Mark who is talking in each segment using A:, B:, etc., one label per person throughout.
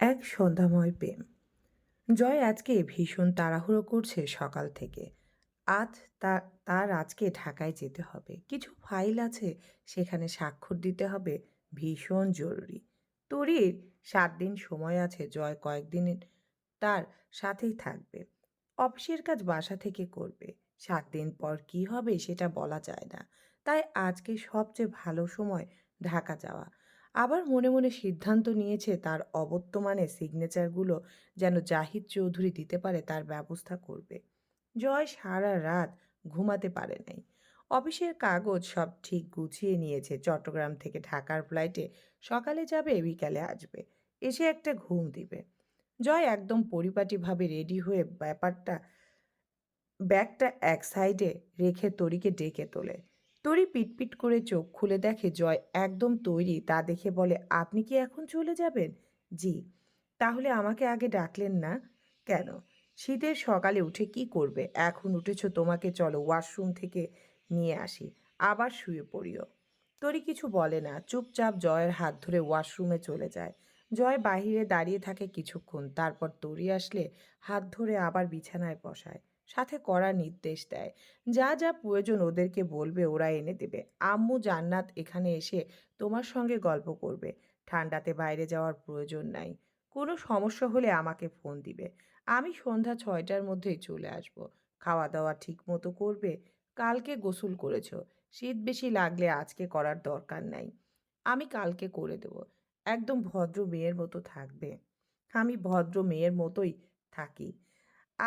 A: এক সন্ধ্যাময় প্রেম। জয় আজকে ভীষণ তাড়াহুড়ো করছে সকাল থেকে। আজ তার আজকে ঢাকায় যেতে হবে। কিছু ফাইল আছে, সেখানে স্বাক্ষর দিতে হবে। ভীষণ জরুরি। তরির সাত দিন সময় আছে, জয় কয়েকদিন তার সাথেই থাকবে। অফিসের কাজ বাসা থেকে করবে। সাত দিন পর কি হবে সেটা বলা যায় না। তাই আজকে সবচেয়ে ভালো সময় ঢাকা যাওয়া। আবার মনে মনে সিদ্ধান্ত নিয়েছে তার অবর্তমানে সিগনেচারগুলো যেন জাহিদ চৌধুরী দিতে পারে, তার ব্যবস্থা করবে। জয় সারা রাত ঘুমাতে পারে নাই। অফিসের কাগজ সব ঠিক গুছিয়ে নিয়েছে, চট্টগ্রাম থেকে ঢাকার ফ্লাইটে সকালে যাবে, বিকালে আসবে। এসে একটা ঘুম দিবে। জয় একদম পরিপাটিভাবে রেডি হয়ে ব্যাপারটা, ব্যাগটা এক সাইডে রেখে তরিকে ডেকে তোলে। তরি পিটপিট করে চোখ খুলে দেখে জয় একদম তৈরি, তা দেখে বলে, আপনি কি এখন চলে যাবেন? জি। তাহলে আমাকে আগে ডাকলেন না? কেন? শীতের সকালে উঠে কি করবে? এখন উঠেছ, তোমাকে চলো ওয়াশরুম থেকে নিয়ে আসি, আবার শুয়ে পড়িও। তরি কিছু বলে না, চুপচাপ জয়ের হাত ধরে ওয়াশরুমে চলে যায়। জয় বাহিরে দাঁড়িয়ে থাকে কিছুক্ষণ, তারপর তরি আসলে হাত ধরে আবার বিছানায় বসায়। সাথে করার নির্দেশ দেয়। যা যা প্রয়োজন ওদেরকে বলবে ওরা এনে দেবে। আম্মু জান্নাত এখানে এসে তোমার সঙ্গে গল্প করবে। ঠান্ডাতে বাইরে যাওয়ার প্রয়োজন নাই। কোনো সমস্যা হলে আমাকে ফোন দিবে। আমি সন্ধ্যা ছয়টার মধ্যেই চলে আসব। খাওয়া দাওয়া ঠিক মতো করবে? কালকে গোসল করেছ। শীত বেশি লাগলে আজকে করার দরকার নাই। আমি কালকে করে দেব। একদম ভদ্র মেয়ের মতো থাকবে। আমি ভদ্র মেয়ের মতোই থাকি।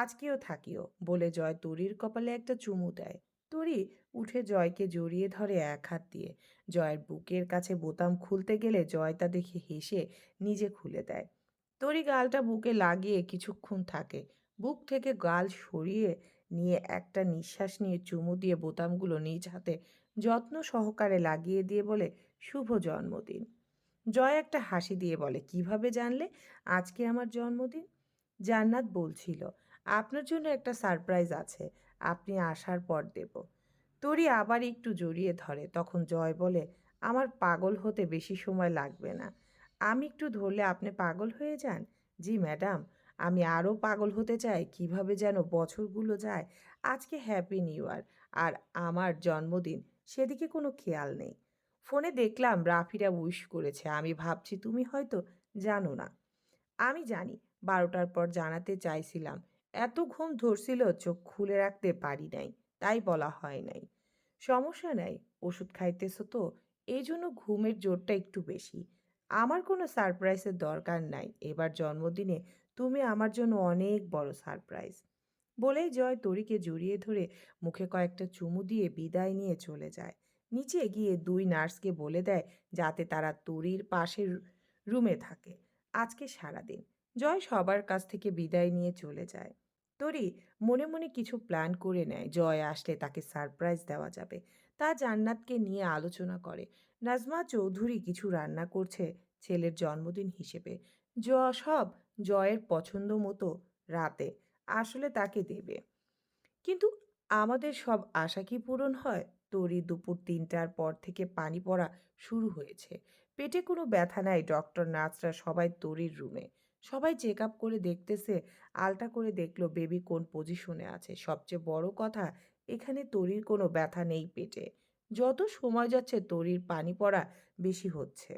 A: আজকেও থাকিও বলে জয় তরির কপালে একটা চুমু দেয়। তরি উঠে জয়কে জড়িয়ে ধরে এক হাত দিয়ে। জয়ের বুকের কাছে বোতাম খুলতে গেলে জয় তা দেখে হেসে নিজে খুলে দেয়। তরি গালটা বুকে লাগিয়ে কিছুক্ষণ থাকে। বুক থেকে গাল সরিয়ে নিয়ে একটা নিঃশ্বাস নিয়ে চুমু দিয়ে বোতামগুলো নিজ হাতে যত্ন সহকারে লাগিয়ে দিয়ে বলে, শুভ জন্মদিন। জয় একটা হাসি দিয়ে বলে, কীভাবে জানলে? আজকে আমার জন্মদিন? জান্নাত বলছিল আপনার জন্য একটা সারপ্রাইজ আছে, আপনি আসার পর দেব। তরি আবার একটু জড়িয়ে ধরে, তখন জয় বলে, আমার পাগল হতে বেশি সময় লাগবে না। আমি একটু ধরলে আপনি পাগল হয়ে যান? জি ম্যাডাম, আমি আরও পাগল হতে চাই, কীভাবে যেন বছরগুলো যায়। আজকে হ্যাপি নিউ ইয়ার, আর আমার জন্মদিন, সেদিকে কোনো খেয়াল নেই। ফোনে দেখলাম রাফিরা উইশ করেছে, আমি ভাবছি তুমি হয়তো জানো না। আমি জানি, বারোটার পর জানাতে চাইছিলাম এত ঘুম ধরছিল চোখ খুলে রাখতে পারি নাই, তাই বলা হয় নাই। সমস্যা নাই, ওষুধ খাইতেছো তো এই জন্য ঘুমের জোরটা একটু বেশি। আমার কোনো সারপ্রাইজের দরকার নাই, এবার জন্মদিনে তুমি আমার জন্য অনেক বড় সারপ্রাইজ। বলেই জয় তরিকে জড়িয়ে ধরে মুখে কয়েকটা চুমু দিয়ে বিদায় নিয়ে চলে যায়। নিচে গিয়ে দুই নার্সকে বলে দেয় যাতে তারা তরির পাশের রুমে থাকে। আজকে সারাদিন। জয় সবার কাছ থেকে বিদায় নিয়ে চলে যায়। তরি মনে মনে কিছু প্ল্যান করে নেয়, জয় আসলে তাকে সারপ্রাইজ দেওয়া যাবে। তা জান্নাতকে নিয়ে আলোচনা করে। নাজমা চৌধুরী কিছু রান্না করছে ছেলের জন্মদিন হিসেবে। জ সব জয়ের পছন্দ মতো রাতে আসলে তাকে দেবে। কিন্তু আমাদের সব আশা কি পূরণ হয়? তরি দুপুর তিনটার পর থেকে পানি পড়া শুরু হয়েছে। পেটে কোনো ব্যথা নাই, ডক্টর, নার্সরা সবাই তরির রুমে। সবাই চেক আপ করে দেখতেছে আলটা করে দেখল বেবি কোন পজিশনে আছে। সবচেয়ে বড় কথা, এখানে তরির কোনো ব্যথা নেই পেটে। যত সময় যাচ্ছে তরির পানি পড়া বেশি হচ্ছে।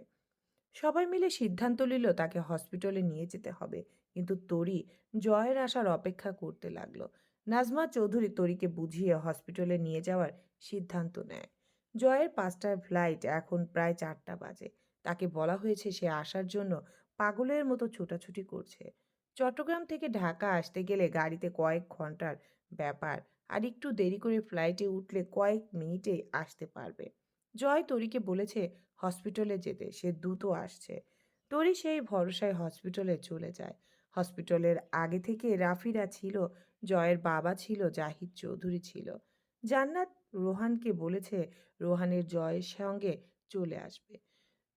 A: সবাই মিলে সিদ্ধান্ত নিল তাকে হসপিটালে নিয়ে যেতে হবে। কিন্তু তরি জয়ের আসার অপেক্ষা করতে লাগল। নাজমা চৌধুরী তরিকে বুঝিয়ে হসপিটালে নিয়ে যাওয়ার সিদ্ধান্ত নেয়। জয়ের পাঁচটার ফ্লাইট এখন প্রায় চারটা বাজে। তাকে বলা হয়েছে সে আসার জন্য পাগলের মতো ছোটাছুটি করছে। চট্টগ্রাম থেকে ঢাকা আসতে গেলে গাড়িতে কয়েক ঘণ্টার ব্যাপার আর একটু দেরি করে ফ্লাইটে উঠলে কয়েক মিনিটে আসতে পারবে। জয় তরিকে বলেছে, হসপিটালে যেতে, সে দ্রুত আসছে। তরি সেই ভরসায় হসপিটালে চলে যায়। হসপিটালের আগে থেকে রাফিরা ছিল, জয়ের বাবা ছিল, জাহিদ চৌধুরী ছিল। জান্নাত রোহানকে বলেছে, রোহানের জয়ের সঙ্গে চলে আসবে।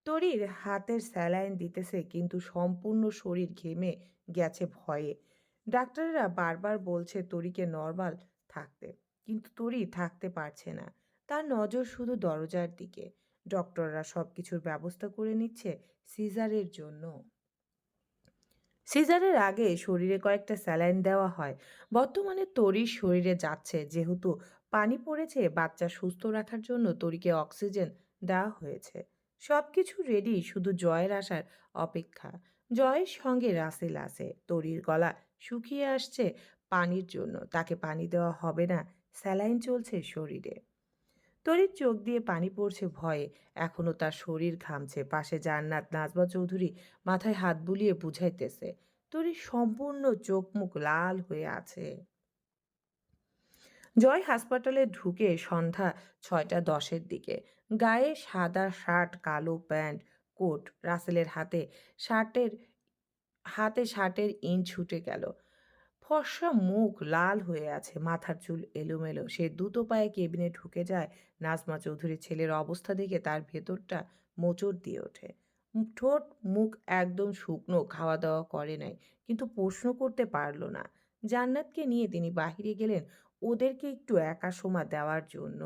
A: তরির হাতের স্যালাইন দিতেছে কিন্তু সম্পূর্ণ শরীর ঘেমে গেছে ভয়ে। ডাক্তাররা বারবার বলছে তরিকে নর্মাল থাকতে, কিন্তু তরি থাকতে পারছে না। তার নজর শুধু দরজার দিকে। ডক্টররা সব কিছুর ব্যবস্থা করে নিচ্ছে সিজারের জন্য। সিজারের আগে শরীরে কয়েকটা স্যালাইন দেওয়া হয়। বর্তমানে তরির শরীরে যাচ্ছে, যেহেতু পানি পড়েছে, বাচ্চা সুস্থ রাখার জন্য তরিকে অক্সিজেন দেওয়া হয়েছে। সবকিছু রেডি শুধু জয়ের আসার অপেক্ষা। জয়ের সঙ্গে রাসেল আছে। তরির গলা শুকিয়ে আসছে পানির জন্য। তাকে পানি দেওয়া হবে না। স্যালাইন চলছে শরীরে। তরির চোখ দিয়ে পানি পড়ছে ভয়ে। এখনও তার শরীর ঘামছে। পাশে জান্নাত নাজমা চৌধুরী মাথায় হাত বুলিয়ে বুঝাইতেছে। তরির সম্পূর্ণ চোখ মুখ লাল হয়ে আছে। জয় হাসপাতালে ঢুকে সন্ধ্যা ছয়টা দশের দিকে। গায়ে সাদা শার্ট, কালো প্যান্ট, কোট, রাসেলের হাতে শার্টের হাতে শার্টের ইঞ্চ ছুটে গেল। ফর্সা মুখ লাল হয়ে আছে, মাথার চুল এলোমেলো। সে দ্রুত পায়ে কেবিনে ঢুকে যায়। নাজমা চৌধুরীর ছেলের অবস্থা দেখে তার ভেতরটা মোচড় দিয়ে ওঠে। ঠোঁট, মুখ একদম শুকনো খাওয়া দাওয়া করে নাই, কিন্তু প্রশ্ন করতে পারল না। জান্নাতকে নিয়ে তিনি বাহিরে গেলেন। ওদেরকে একটু একা সময় দেওয়ার জন্য।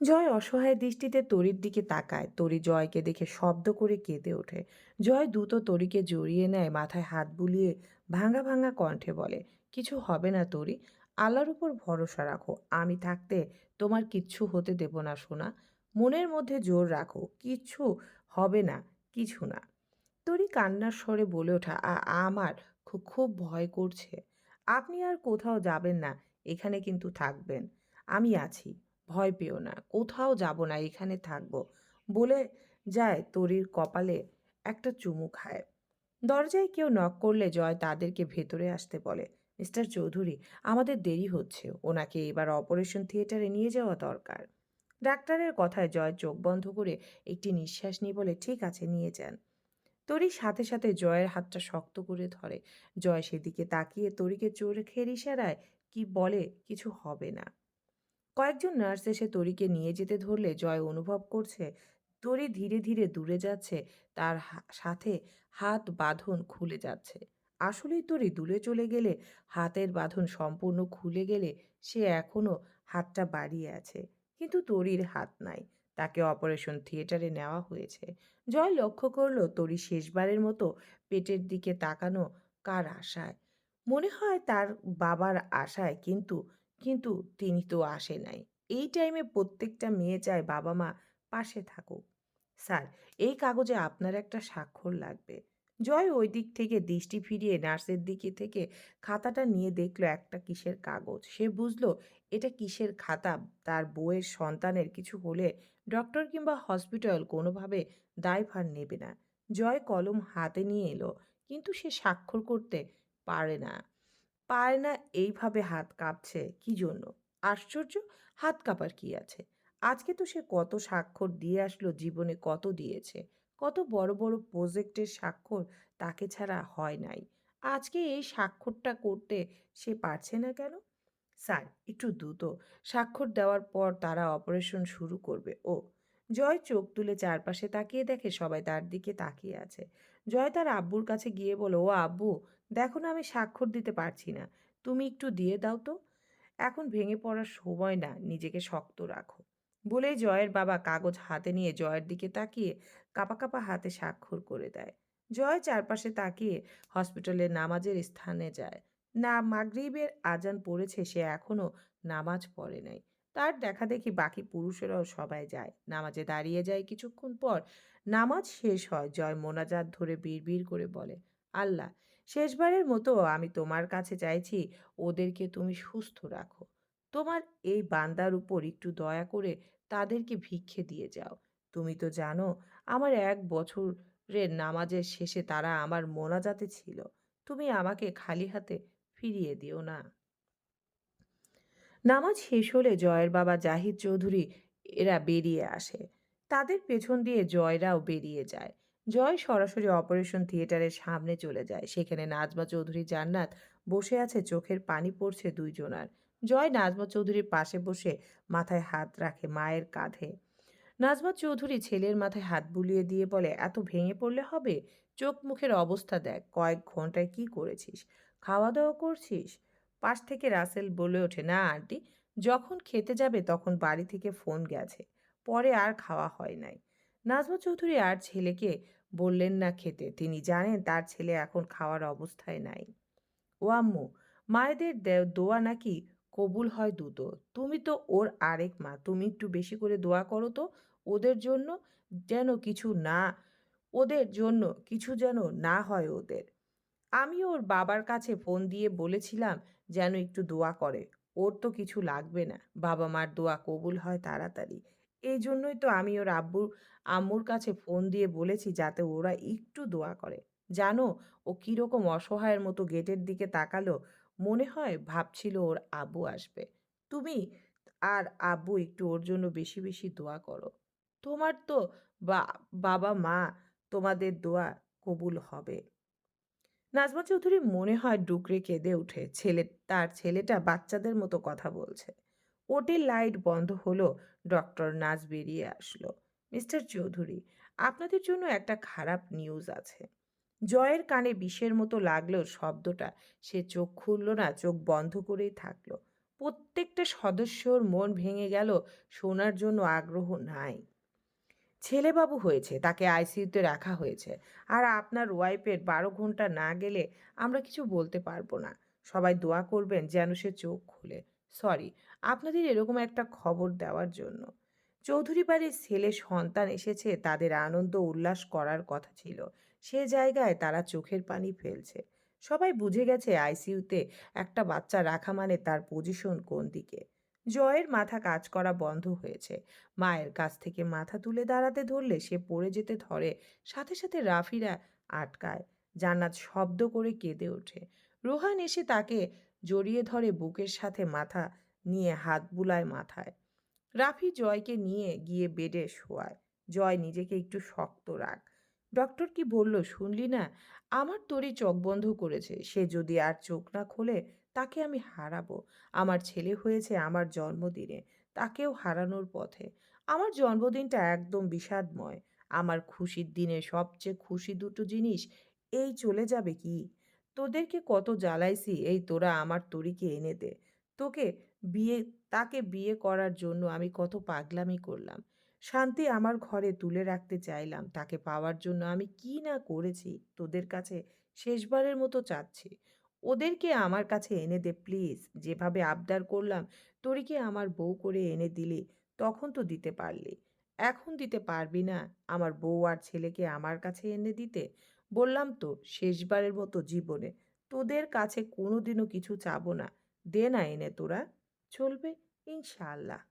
A: জয় অসহায় দৃষ্টিতে তরির দিকে তাকায়। তরি জয়কে দেখে শব্দ করে কেঁদে ওঠে। জয় দ্রুত তরিকে জড়িয়ে নেয়, মাথায় হাত বুলিয়ে ভাঙা ভাঙা কণ্ঠে বলে, কিছু হবে না তরি, আল্লাহর উপর ভরসা রাখো। আমি থাকতে তোমার কিচ্ছু হতে দেব না, সোনা। মনের মধ্যে জোর রাখো। কিচ্ছু হবে না, কিছু না। তরি কান্নার স্বরে বলে ওঠা আমার খুব খুব ভয় করছে। আপনি আর কোথাও যাবেন না, এখানে কিন্তু থাকবেন। আমি আছি, ভয় পেও না, কোথাও যাব না, এখানে থাকব। বলে যায় তরির কপালে একটা চুমু খায়। দরজায় কেউ নক করলে জয় তাদেরকে ভেতরে আসতে বলে, মিস্টার চৌধুরী, আমাদের দেরি হচ্ছে, ওনাকে এবার অপারেশন থিয়েটারে নিয়ে যাওয়া দরকার। ডাক্তারের কথায় জয় চোখ বন্ধ করে একটি নিঃশ্বাস নিয়ে বলে, ঠিক আছে, নিয়ে যান। তরি সাথে সাথে জয়ের হাতটা শক্ত করে ধরে। জয় সেদিকে তাকিয়ে তরিকে চোখের ইশারায়, কি বলে? কিছু হবে না। কয়েকজন নার্স এসে তরিকে নিয়ে যেতে ধরলে জয় অনুভব করছে, তরি ধীরে ধীরে দূরে যাচ্ছে, তার সাথে হাত বাঁধন খুলে যাচ্ছে। আসলেই তরি দূরে চলে গেলে, হাতের বাঁধন সম্পূর্ণ খুলে গেলে সে এখনও হাতটা বাড়িয়ে আছে। কিন্তু তরির হাত নাই। তাকে অপারেশন থিয়েটারে নেওয়া হয়েছে। জয় লক্ষ্য করল, তরি শেষবারের মতো পেটের দিকে তাকানো কার আশায়? মনে হয় তার বাবার আশায়, কিন্তু কিন্তু তিনি তো আসে নাই। এই টাইমে প্রত্যেকটা মেয়ে চায় বাবা মা পাশে থাকুক। স্যার, এই কাগজে আপনার একটা স্বাক্ষর লাগবে। জয় ওই দিক থেকে দৃষ্টি ফিরিয়ে নার্সের দিকে থেকে খাতাটা নিয়ে দেখল একটা কিসের কাগজ। সে বুঝলো, এটা কিসের খাতা? তার বউয়ের সন্তানের কিছু হলে ডক্টর কিংবা হসপিটাল কোনোভাবে দায়ভার নেবে না। জয় কলম হাতে নিয়ে এলো, কিন্তু সে স্বাক্ষর করতে পারে না। পারে না এইভাবে হাত কাঁপছে, কি জন্য? আশ্চর্য, হাত কাঁপার কি আছে? আজকে তো সে কত স্বাক্ষর দিয়ে আসলো, জীবনে কত দিয়েছে? কত বড় বড় প্রজেক্টের স্বাক্ষর তাকে ছাড়া হয় নাই। আজকে এই স্বাক্ষরটা করতে সে পারছে না কেন? স্যার একটু দ্রুত। স্বাক্ষর দেওয়ার পর তারা অপারেশন শুরু করবে। ও, জয় চোখ তুলে চারপাশে তাকিয়ে দেখে সবাই তার দিকে তাকিয়ে আছে। জয় তার আব্বুর কাছে গিয়ে বলো, ও আব্বু, দেখো না আমি স্বাক্ষর দিতে পারছি না। তুমি একটু দিয়ে দাও তো। এখন ভেঙে পড়ার সময় না, নিজেকে শক্ত রাখো। বলেই জয়ের বাবা কাগজ হাতে নিয়ে জয়ের দিকে তাকিয়ে কাপা কাপা হাতে স্বাক্ষর করে দেয়। জয় চারপাশে তাকিয়ে হসপিটালের নামাজের স্থানে যায়। না মাগরিবের আজান পড়েছে, সে এখনও নামাজ পড়ে নাই। তার দেখা দেখি বাকি পুরুষেরাও সবাই যায়। নামাজে দাঁড়িয়ে যায় কিছুক্ষণ পর। নামাজ শেষ হয়, জয় মোনাজাত ধরে বিড়বিড় করে বলে, আল্লাহ, শেষবারের মতো আমি তোমার কাছে চাইছি ওদেরকে তুমি সুস্থ রাখো। তোমার এই বান্দার উপর একটু দয়া করে তাদেরকে ভিক্ষে দিয়ে যাও। তুমি তো জানো, আমার এক বছরের নামাজের শেষে তারা আমার মোনাজাতে ছিল। তুমি আমাকে খালি হাতে ফিরিয়ে দিও না। নামাজ শেষ হলে জয়ের বাবা জাহিদ চৌধুরী এরা বেরিয়ে আসে। তাদের পেছন দিয়ে জয়রাও বেরিয়ে যায়। জয় সরাসরি অপারেশন থিয়েটারের সামনে চলে যায়। সেখানে নাজমা চৌধুরী জান্নাত বসে আছে, চোখের পানি পড়ছে দুইজনার। জয় নাজমা চৌধুরীর পাশে বসে মাথায় হাত রাখে মায়ের কাঁধে। নাজমা চৌধুরী ছেলের মাথায় হাত বুলিয়ে দিয়ে বলে, এত ভেঙে পড়লে হবে? চোখ মুখের অবস্থা দেখ, কয়েক ঘন্টায় কি করেছিস? খাওয়া দাওয়া করছিস? পাশ থেকে রাসেল বলে ওঠে, না, আন্টি। যখন খেতে যাবে তখন বাড়ি থেকে ফোন গেছে। পরে আর খাওয়া হয় নাই। নাজমা চৌধুরী আর ছেলেকে বললেন না খেতে। তিনি জানেন তার ছেলে এখন খাওয়ার অবস্থায় নাই। ও আম্মু, মায়েদের দোয়া নাকি কবুল হয় দ্রুত তুমি তো ওর আরেক মা। তুমি একটু বেশি করে দোয়া করো তো ওদের জন্য যেন কিছু না, ওদের জন্য কিছু যেন না হয় ওদের। আমি ওর বাবার কাছে ফোন দিয়ে বলেছিলাম যেন একটু দোয়া করে। ওর তো কিছু লাগবে না। বাবা মার দোয়া কবুল হয় তাড়াতাড়ি। এই জন্যই তো আমি ওর আব্বুর আম্মুর কাছে ফোন দিয়ে বলেছি যাতে ওরা একটু দোয়া করে। জানো, ও কীরকম অসহায়ের মতো গেটের দিকে তাকালো। মনে হয় ভাবছিল ওর আব্বু আসবে। তুমি আর আব্বু একটু ওর জন্য বেশি বেশি দোয়া করো। তোমার তো বাবা মা তোমাদের দোয়া কবুল হবে। নাজমা চৌধুরী মনে হয় ডুকরে কেঁদে উঠে ছেলে তার ছেলেটা বাচ্চাদের মতো কথা বলছে। ওটির লাইট বন্ধ হলো, ডক্টর নাজ বেরিয়ে আসলো। মিস্টার চৌধুরী, আপনাদের জন্য একটা খারাপ নিউজ আছে। জয়ের কানে বিষের মতো লাগলেও শব্দটা। সে চোখ খুলল না, চোখ বন্ধ করেই থাকল। প্রত্যেকটা সদস্যর মন ভেঙে গেল, শোনার জন্য আগ্রহ নাই। ছেলেবাবু হয়েছে, তাকে আইসিইউতে রাখা হয়েছে। আর আপনার ওয়াইফের বারো ঘণ্টা না গেলে আমরা কিছু বলতে পারব না। সবাই দোয়া করবেন যেন সে চোখ খুলে। সরি আপনাদের এরকম একটা খবর দেওয়ার জন্য। চৌধুরী বাড়ির ছেলে সন্তান এসেছে, তাদের আনন্দ উল্লাস করার কথা ছিল। সে জায়গায় তারা চোখের পানি ফেলছে। সবাই বুঝে গেছে আইসিইউতে একটা বাচ্চা রাখা মানে তার পজিশন কোন দিকে। জয়ের মাথা কাজ করা বন্ধ হয়েছে। মায়ের কাছ থেকে মাথা তুলে দাঁড়াতে ধরলে সে পড়ে যেতে ধরে, সাথে সাথে রাফিরা আটকায়, জান্নাত শব্দ করে কেঁদে ওঠে। রোহান এসে তাকে জড়িয়ে ধরে বুকের সাথে মাথা নিয়ে হাত বুলায় মাথায়। রাফি জয়কে নিয়ে গিয়ে বেডে শোয়ায়। জয় নিজেকে একটু শক্ত রাখ। ডক্টর কি বলল, শুনলি না? আমার তোরই চোখ বন্ধ করেছে। সে যদি আর চোখ না খোলে তাকে আমি হারাবো। আমার ছেলে হয়েছে আমার জন্মদিনে, তাকেও হারানোর পথে। আমার জন্মদিনটা একদম বিষাদময়। আমার খুশির দিনে সবচেয়ে খুশি দুটো জিনিস, এই চলে যাবে কি? তোদেরকে কত জ্বালাইছি, এই তোরা আমার তরিকে এনে দে। তোকে বিয়ে, তাকে বিয়ে করার জন্য আমি কত পাগলামি করলাম। শান্তি আমার ঘরে তুলে রাখতে চাইলাম। তাকে পাওয়ার জন্য আমি কি না করেছি? তোদের কাছে শেষবারের মতো চাচ্ছি। ওদেরকে আমার কাছে এনে দে প্লিজ। যেভাবে আবদার করলাম, তোরিকে আমার বউ করে এনে দিলি, তখন তো দিতে পারলি। এখন দিতে পারবি না, আমার বউ আর ছেলেকে আমার কাছে এনে দিতে? বললাম তো, শেষবারের মতো জীবনে। তোদের কাছে কোনোদিনও কিছু চাবো না। দে না এনে তোরা। চলবে, ইনশাআল্লাহ।